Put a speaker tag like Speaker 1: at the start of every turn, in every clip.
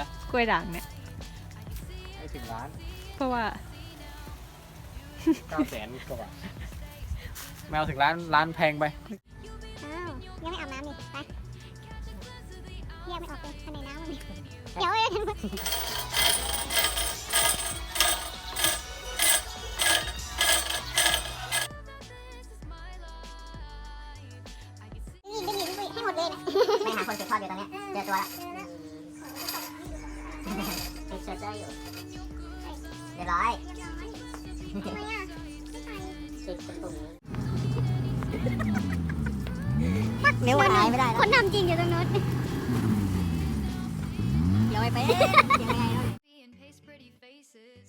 Speaker 1: ฮะ
Speaker 2: กล้วยด่างเนี่ย
Speaker 1: ไม่ถึงล้าน
Speaker 2: เพราะว่า
Speaker 1: เก้าแสนกว่าบาทแมวถึงล้านล้านแพงไป
Speaker 3: อ้าวยังไม่อาบน้ำนี่ไปแยกไม่ออกเลยข้างในน้ำมัน เดี๋ยวเอ้ยยิ เจ
Speaker 4: ออยู่เรียบร้อย
Speaker 3: ทำไมอะ
Speaker 4: ติดตรงตุ่มนิ้วหายไม่ได้
Speaker 3: คนนำจริงอยู่ตรงนู้น
Speaker 4: เดี๋ยวไปเป็นยังไงเนาะ
Speaker 5: Copy and paste pretty faces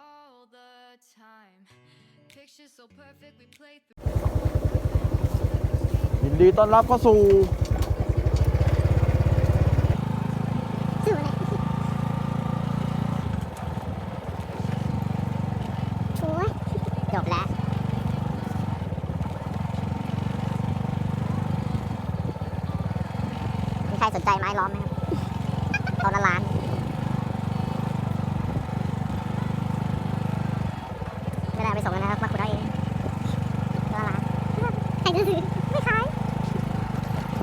Speaker 5: all the time. Pictures so perfect, we play through.
Speaker 1: ยินดีต้อนรับเข้าสู่
Speaker 3: สู่เลยโอ้ย
Speaker 4: จ บแล้วมีใครสนใจไม้ล้อมไหมครับเอาละล้านไม่ได้ไปส่งแล้วนะครับมาขุดเอาเองตัวละล้าน
Speaker 3: ใครจะซื้อไม่ขาย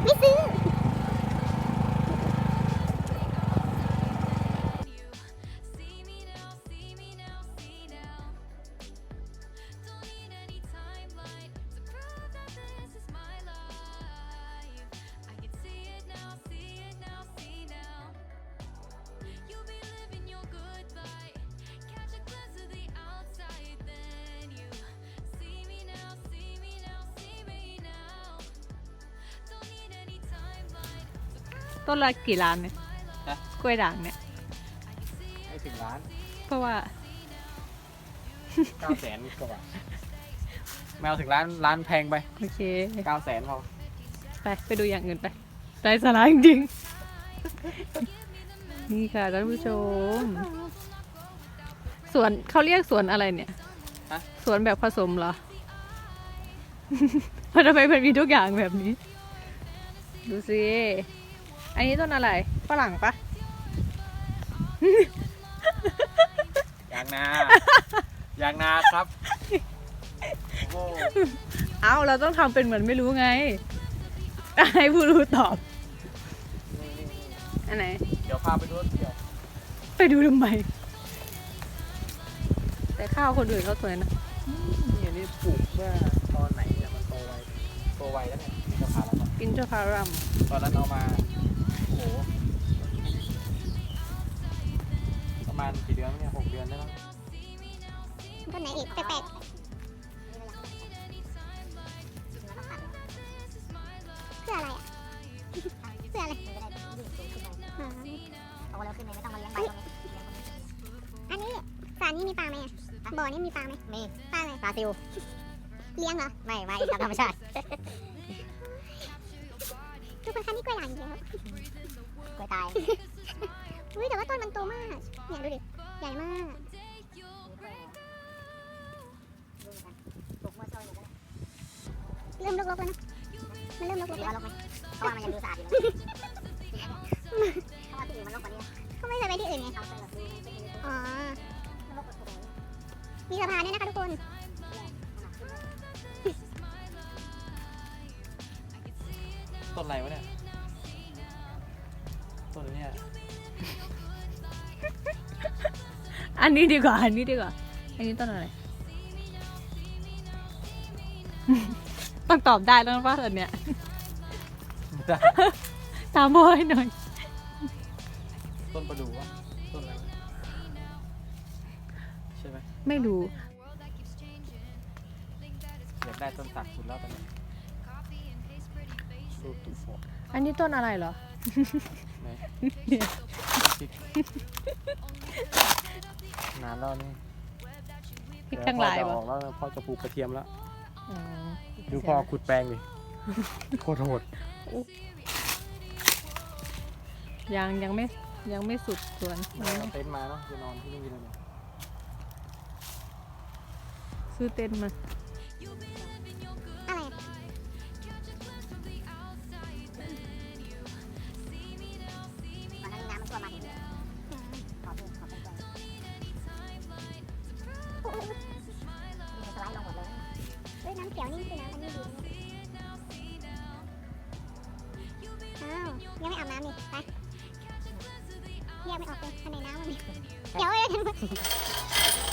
Speaker 3: ไม่ซื้อ
Speaker 2: ต้นละกี่ล้านเนี่ย
Speaker 1: ฮะ
Speaker 2: กล้วยด่างเนี่ย
Speaker 1: ไม่ถึงล้าน
Speaker 2: เพราะว่า
Speaker 1: เก้าแสนกว่าบาทแมวถึงล้านล้านแพงไป
Speaker 2: โอเค
Speaker 1: เก้าแสนพอ
Speaker 2: ไปไปดูอย่างอื่นไปไร้สาระจริงๆ นี่ค่ะท่านผู้ชม สวนเขาเรียกสวนอะไรเนี่ย
Speaker 1: ฮะ
Speaker 2: สวนแบบผสมเหรอมันทำไมมันมีทุกอย่างแบบนี้ ดูสิ อันนี้ต้นอะไรฝรั่งปะ
Speaker 1: ยางนายางนาครับโอ้โห
Speaker 2: เอ้าเราต้องทำเป็นเหมือนไม่รู้ไง ให้ผู้รู้ตอบ
Speaker 1: นี่นี่นี่
Speaker 2: อันไหน
Speaker 1: เดี๋ยวพาไปดูเดี๋ยว
Speaker 2: ไปดูทำไม แต่ข้าวคนอื่นเขาสวยนะ
Speaker 1: นี่นี่ปลูกเมื่อตอนไหนเนี่ยมันโตไวโตไวแล้วเนี่ยมีราคาแล้วก็
Speaker 2: กินเจ้าพารัม
Speaker 1: ตอนนั้นเอามา มาณกี่เดือนวะเนี่ยหกเดือนได้แล้ว
Speaker 3: ต้นไหนอีกแปลกๆเพื่ออะไรอะ เพื่ออะไรอ๋อ
Speaker 4: โตแล้วขึ้นเลยไม่ต้องมาเลี้ยงใบตรงนี้
Speaker 3: อันนี้สารนี้มีปลาไหมอะบ่อนี้มีปลาไหม
Speaker 4: มี
Speaker 3: ปลาอะไร
Speaker 4: ปลาซิว
Speaker 3: เลี้ยงเหรอ
Speaker 4: ไม่มาอีกตามธรรมชาติ
Speaker 3: ทุกคนคะนี่กล้วยด่างอีกแล้ว
Speaker 4: กล้วยตาย
Speaker 3: อุ้ยแต่ว่าต้นมันโตมาก เนี่ยดูดิ ใหญ่มาก
Speaker 4: ลูกมั่วซั่วอยู่ก็ได้
Speaker 3: เริ่มรกๆแล้วนะ มันเริ่มรกๆแล้ว
Speaker 4: ว่ารกไหมเพราะว่ามันยังดูสะอาดอยู่เพราะว่าที่อื่นมันรกกว่านี้
Speaker 3: เขาไม่เคยไปที่อื่นไง
Speaker 4: เขา
Speaker 3: อ๋อมีสะพานด้วยนะคะทุกคน
Speaker 1: อันนี้
Speaker 2: ดีกว่า อันนี้ดีกว่า อันนี้ต้นอะไร ต้องตอบได้แล้วว่าอันเนี้ย
Speaker 1: ได้
Speaker 2: ตามโบให้หน่อย
Speaker 1: ต้นประดู่วะต้นอะไรวะใช่ไหม
Speaker 2: ไม่รู้
Speaker 1: อยากได้ต้นสักสุดแล้วตอนนี้รูปตุ๊กโฟ
Speaker 2: อันนี้ต้นอะไรเหรอ
Speaker 1: ไหน
Speaker 2: เนี่ย
Speaker 1: พริก นานแล้วนี่
Speaker 2: พริกทั้งหลาย
Speaker 1: เดี๋ว
Speaker 2: ปะ
Speaker 1: พ่อจะออกแล้วพ่อจะปลูกกระเทียมแล้ว
Speaker 2: อ๋อ
Speaker 1: ดูพ่อขุดแปลงดิโคตรโหด
Speaker 2: ยังยังไม่ยังไม่สุดสวน
Speaker 1: เอาเต็นท์มาเนาะจะนอนที่นี่เลยเนี่ย
Speaker 2: ซื้อเต็นท์มา
Speaker 4: น้ำเขียวนี่
Speaker 3: คือน้ำอันนี้ดีอ้าวยังไม่อาบน้ำนี่ไปแยกไม่ออกเลยอันไหนน้ำมันไหนเดี๋ยวเอ้ย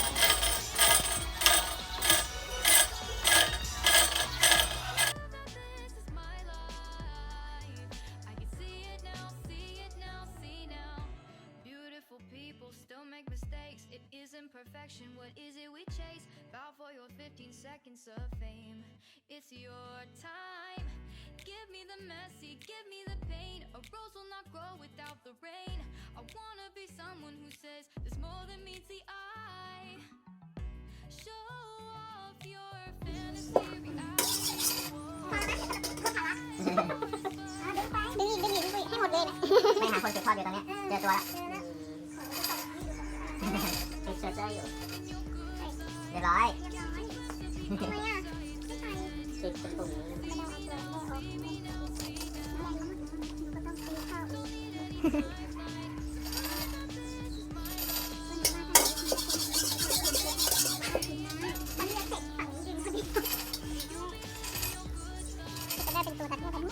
Speaker 5: It's your time. Give me the messy, give me the pain. A rose will not grow without the rain. I wanna be someone who says there's more than meets the eye. Show off your fantasy reality.
Speaker 3: ดึงอีกดึงอีกดึงอีกให้หมดเลยนะ
Speaker 4: ไม่หาคนสืบทอดอยู่ตอนเนี้ยเจอตัวละติดเซอร์เจอร์อยู่เรียบร้อย
Speaker 3: ทำไมอ่ะไม่ ใส่
Speaker 4: ติดเป็นปุ่มนี้
Speaker 3: ไม่ได้เอาตัวแม่ออกอะไรก็ต้องซื้อข้าวอีกมันเรียกเสร็จฝั่งนี้ดึงพอดีจะได้เป็นตัวตัดเลือดกันมั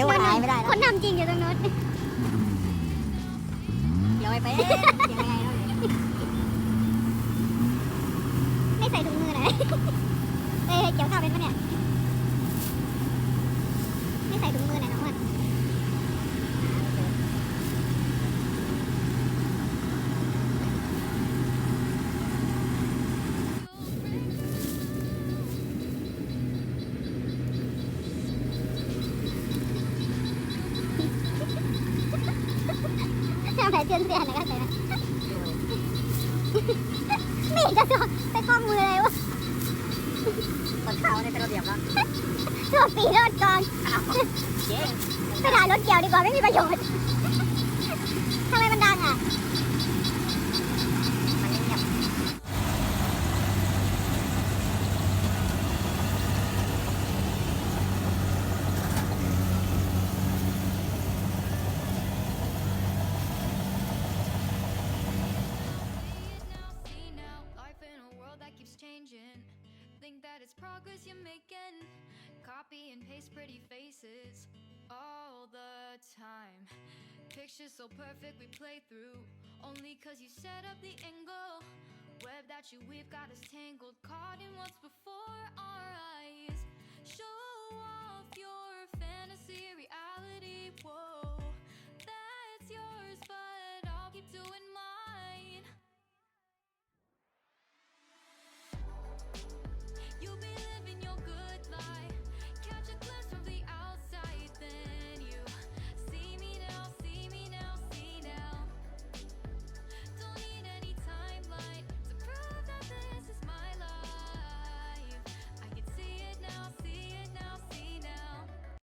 Speaker 3: ้ย
Speaker 4: วหายไม่ได้
Speaker 3: คนทำจริงอยู่ตรงนู้น
Speaker 4: เดี๋ยไปเป็นยังไง
Speaker 3: ไม่ใส่ถุงมือหน่อยเอ้ยเกี่ยวข้าวเป็นปะเนี่ย เตือนเตือนอะไรกันเลยนะไม่เห็นจะโดนไปคล้องมือเลยวะ
Speaker 4: คนเข้าได้เป็นระเบียบแล้ว
Speaker 3: ตัวปีรถก่อน
Speaker 4: เจ๊
Speaker 3: ไปถ่ายรถเกี่ยวดีกว่าไม่มีประโยชน์
Speaker 5: it's progress you're making. Copy and paste pretty faces all the time. Pictures so perfect we play through. Only cause you set up the angle. Web that you weave got us tangled, caught in what's before.